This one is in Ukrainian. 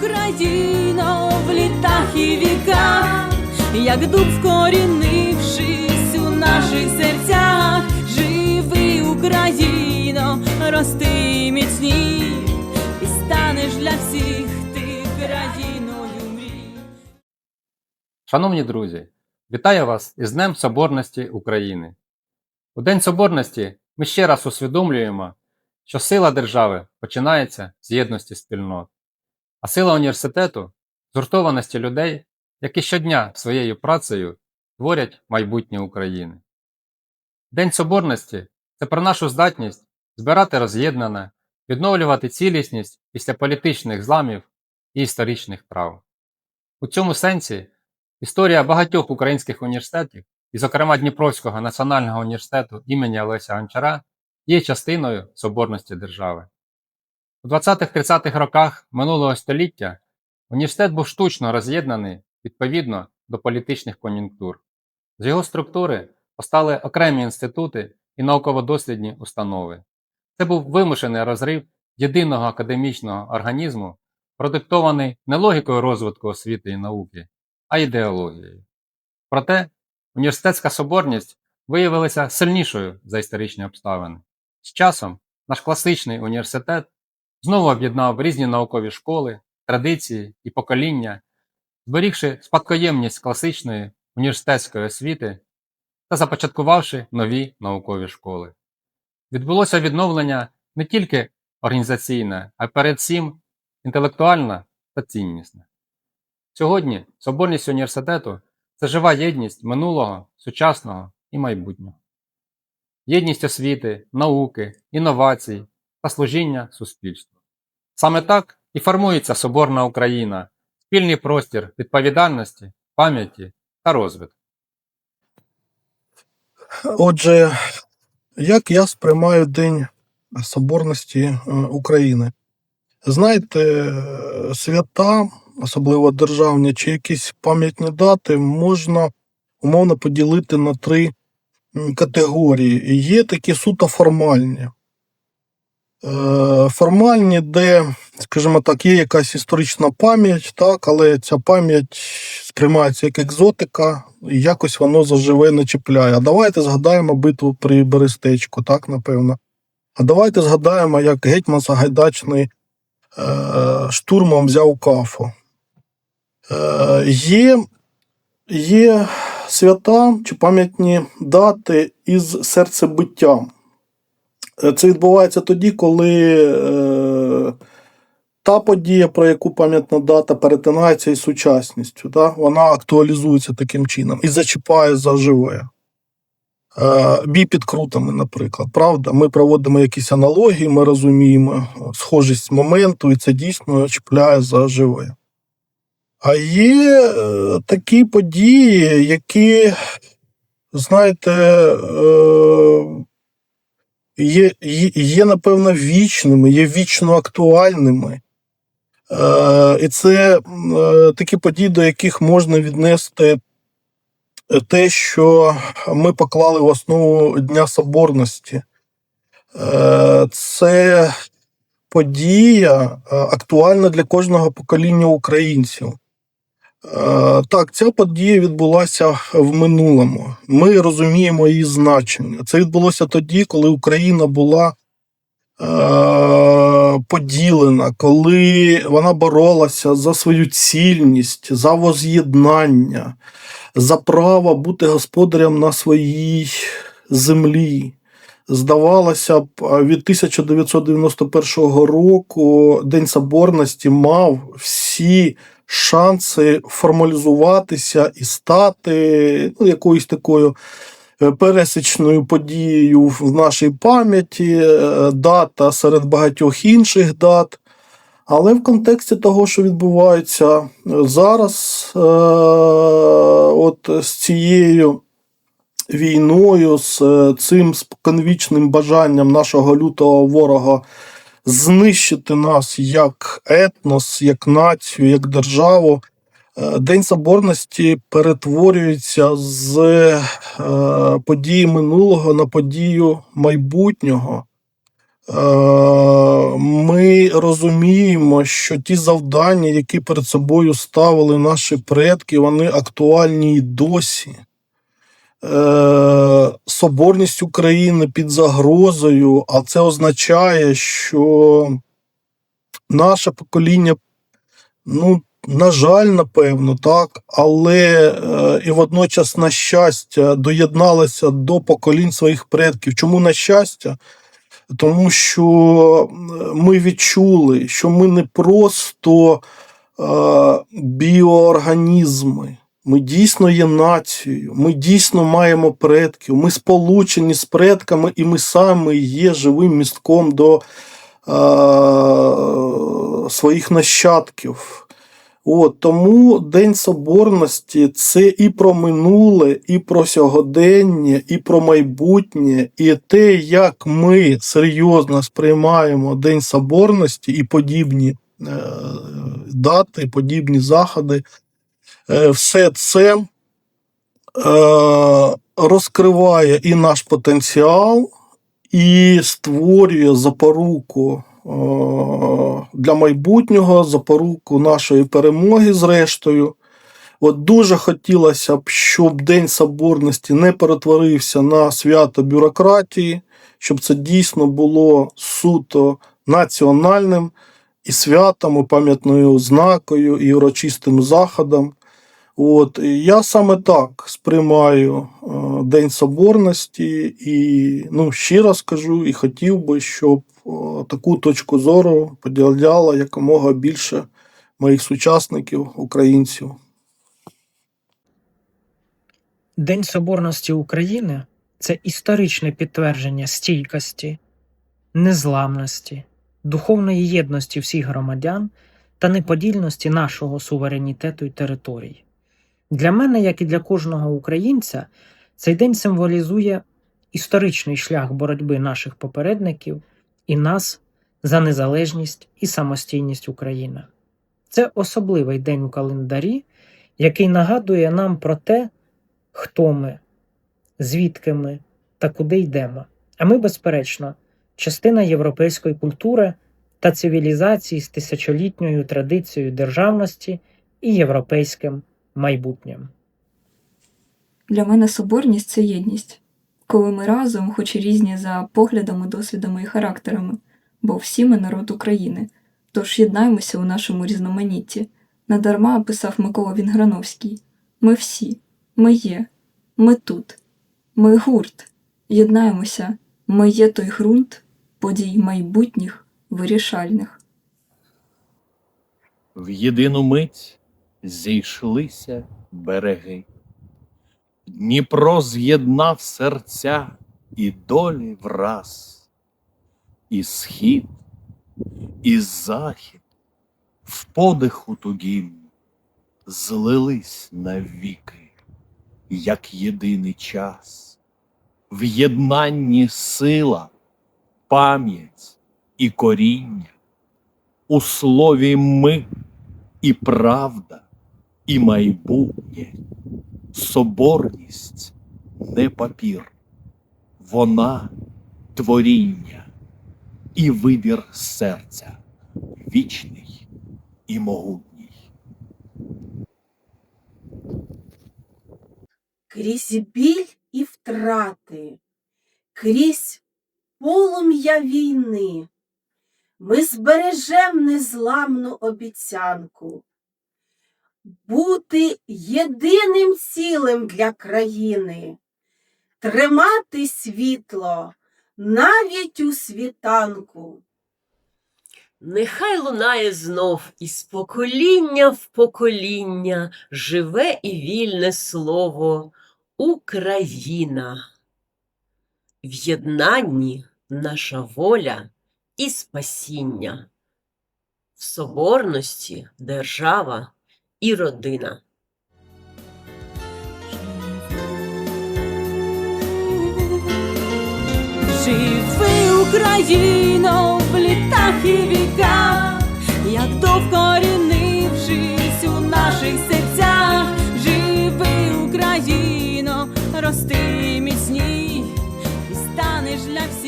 Україно, в літах і віках, як дуб вкорінившись у наших серцях, живи Україно, рости міцні, і станеш для всіх ти країною мрій. Шановні друзі, вітаю вас із Днем Соборності України. У День Соборності ми ще раз усвідомлюємо, що сила держави починається з єдності спільнот, а сила університету з гуртованості людей, які щодня своєю працею творять майбутнє України. День Соборності це про нашу здатність збирати роз'єднане, відновлювати цілісність після політичних зламів і історичних прав. У цьому сенсі Історія багатьох українських університетів, і, зокрема Дніпровського національного університету імені Олеся Гончара, є частиною соборності держави. У 20-30-х роках минулого століття університет був штучно роз'єднаний відповідно до політичних кон'юнктур. З його структури постали окремі інститути і науково-дослідні установи. Це був вимушений розрив єдиного академічного організму, продиктований не логікою розвитку освіти і науки, а ідеологією. Проте університетська соборність виявилася сильнішою за історичні обставини. З часом наш класичний університет знову об'єднав різні наукові школи, традиції і покоління, зберігши спадкоємність класичної університетської освіти та започаткувавши нові наукові школи. Відбулося відновлення не тільки організаційне, а й передсім інтелектуальне та ціннісне. Сьогодні соборність університету це жива єдність минулого, сучасного і майбутнього. Єдність освіти, науки, інновацій та служіння суспільству. Саме так і формується Соборна Україна, спільний простір відповідальності, пам'яті та розвитку. Отже, як я сприймаю День Соборності е, України? Знаєте, свята, особливо державні, чи якісь пам'ятні дати, можна умовно поділити на три категорії. Є такі суто формальні. Е, Формальні, де, скажімо так, є якась історична пам'ять, так, але ця пам'ять сприймається як екзотика, і якось воно заживе, не чіпляє. А давайте згадаємо битву при Берестечку, так, напевно. А давайте згадаємо, як гетьман Сагайдачний е, штурмом взяв кафу. Е, є, є свята чи пам'ятні дати із серцебиттям. Е, Це відбувається тоді, коли е, та подія, про яку пам'ятна дата перетинається із сучасністю. Да? Вона актуалізується таким чином і зачіпає за живе. Е, Бій під крутами, наприклад. Правда, ми проводимо якісь аналогії, ми розуміємо схожість моменту, і це дійсно чіпляє за живе. А є е, такі події, які, знаєте, е, є, є, напевно, вічними, є вічно актуальними. Е, і це е, такі події, до яких можна віднести те, що ми поклали в основу Дня Соборності. Е, це подія е, актуальна для кожного покоління українців. Е, Так, ця подія відбулася в минулому. Ми розуміємо її значення. Це відбулося тоді, коли Україна була е, поділена, коли вона боролася за свою цільність, за воз'єднання, за право бути господарем на своїй землі. Здавалося б, від 1991 року День Соборності мав всі шанси формалізуватися і стати ну, якоюсь такою е, пересічною подією в нашій пам'яті, е, дата серед багатьох інших дат. Але в контексті того, що відбувається зараз, е, от з цією війною, з цим споконвічним бажанням нашого лютого ворога знищити нас як етнос, як націю, як державу. е, День Соборності перетворюється з е, події минулого на подію майбутнього. ми розуміємо, що ті завдання, які перед собою ставили наші предки, вони актуальні і досі. Е, Соборність України під загрозою, а це означає, що наше покоління, ну, на жаль, напевно, так, але е, і водночас, на щастя, доєдналося до поколінь своїх предків. Чому на щастя? Тому що е, ми відчули, що ми не просто е, біоорганізми. Ми дійсно є нацією, ми дійсно маємо предків, ми сполучені з предками, і ми самі є живим містком до е, своїх нащадків. От, тому День Соборності це і про минуле, і про сьогодення, і про майбутнє, і те, як ми серйозно сприймаємо День Соборності і подібні е, дати, подібні заходи, все це е, розкриває і наш потенціал, і створює запоруку е, для майбутнього, запоруку нашої перемоги, зрештою. От дуже хотілося б, щоб День Соборності не перетворився на свято бюрократії, щоб це дійсно було суто національним і святом, і пам'ятною ознакою, і урочистим заходом. От, я саме так сприймаю е, День Соборності, і ну, щиро скажу, і хотів би, щоб е, таку точку зору поділяло якомога більше моїх сучасників, українців. День Соборності України це історичне підтвердження стійкості, незламності, духовної єдності всіх громадян та неподільності нашого суверенітету і територій. Для мене, як і для кожного українця, цей день символізує історичний шлях боротьби наших попередників і нас за незалежність і самостійність України. Це особливий день у календарі, який нагадує нам про те, хто ми, звідки ми та куди йдемо. А ми, безперечно, частина європейської культури та цивілізації з тисячолітньою традицією державності і європейським майбутнім. Для мене соборність це єдність, коли ми разом, хоч і різні за поглядами, досвідами і характерами, бо всі ми народ України, тож єднаємося у нашому різноманітті. Надарма писав Микола Вінграновський: Ми всі, ми є, ми тут, ми гурт, єднаємося, ми є той ґрунт подій майбутніх вирішальних. В єдину мить зійшлися береги. Дніпро з'єднав серця і долі враз, і схід, і захід в подиху тугім злились навіки, як єдиний час, в єднанні сила, пам'ять і коріння, у слові ми і правда, і майбутнє, соборність не папір, вона творіння і вибір серця, вічний і могутній. крізь біль і втрати, крізь полум'я війни, ми збережем незламну обіцянку бути єдиним цілим для країни, тримати світло навіть у світанку. Нехай лунає знов із покоління в покоління живе і вільне слово Україна. В єднанні наша воля і спасіння, в соборності держава і родина. Живи Україно в літах і віках, як то вкорінившись у наших серцях, живи Україно, рости міцній і станеш для всіх.